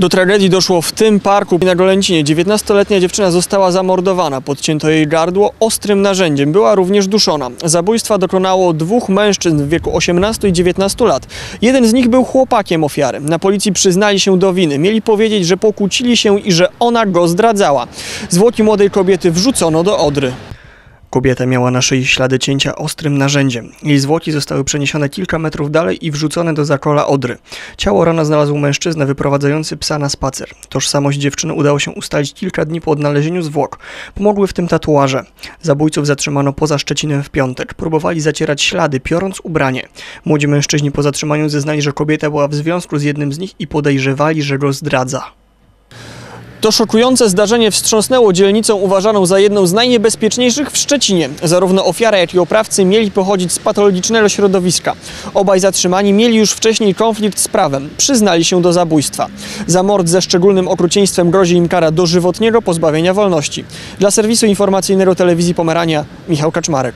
Do tragedii doszło w tym parku na Golęcinie. 19-letnia dziewczyna została zamordowana. Podcięto jej gardło ostrym narzędziem. Była również duszona. Zabójstwa dokonało dwóch mężczyzn w wieku 18 i 19 lat. Jeden z nich był chłopakiem ofiary. Na policji przyznali się do winy. Mieli powiedzieć, że pokłócili się i że ona go zdradzała. Zwłoki młodej kobiety wrzucono do Odry. Kobieta miała na szyi ślady cięcia ostrym narzędziem. Jej zwłoki zostały przeniesione kilka metrów dalej i wrzucone do zakola Odry. Ciało rana znalazł mężczyzna wyprowadzający psa na spacer. Tożsamość dziewczyny udało się ustalić kilka dni po odnalezieniu zwłok. Pomogły w tym tatuaże. Zabójców zatrzymano poza Szczecinem w piątek. Próbowali zacierać ślady, piorąc ubranie. Młodzi mężczyźni po zatrzymaniu zeznali, że kobieta była w związku z jednym z nich i podejrzewali, że go zdradza. To szokujące zdarzenie wstrząsnęło dzielnicą uważaną za jedną z najniebezpieczniejszych w Szczecinie. Zarówno ofiara, jak i oprawcy mieli pochodzić z patologicznego środowiska. Obaj zatrzymani mieli już wcześniej konflikt z prawem. Przyznali się do zabójstwa. Za mord ze szczególnym okrucieństwem grozi im kara dożywotniego pozbawienia wolności. Dla serwisu informacyjnego telewizji Pomerania Michał Kaczmarek.